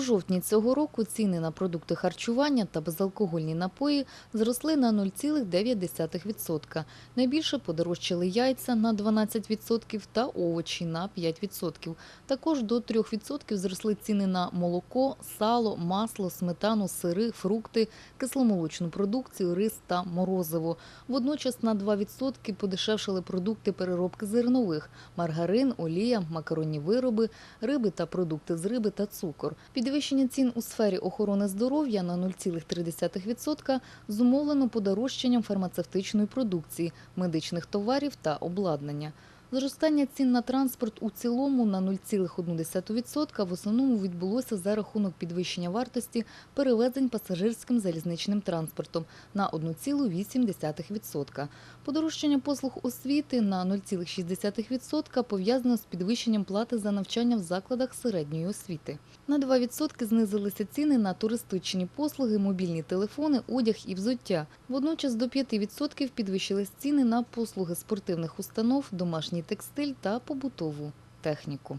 У жовтні цього року ціни на продукти харчування та безалкогольні напої зросли на 0,9%. Найбільше подорожчали яйця на 12% та овочі на 5%. Також до 3% зросли ціни на молоко, сало, масло, сметану, сири, фрукти, кисломолочну продукцію, рис та морозиво. Водночас на 2% подешевшали продукти переробки зернових – маргарин, олія, макаронні вироби, риби та продукти з риби та цукор. Підвищення цін у сфері охорони здоров'я на 0,3% зумовлено подорожчанням фармацевтичної продукції, медичних товарів та обладнання. Зростання цін на транспорт у цілому на 0,1% в основному відбулося за рахунок підвищення вартості перевезень пасажирським залізничним транспортом на 1,8%. Подорожчання послуг освіти на 0,6% пов'язано з підвищенням плати за навчання в закладах середньої освіти. На 2% знизилися ціни на туристичні послуги, мобільні телефони, одяг і взуття. Водночас до 5% підвищились ціни на послуги спортивних установ, домашній текстиль та побутову техніку.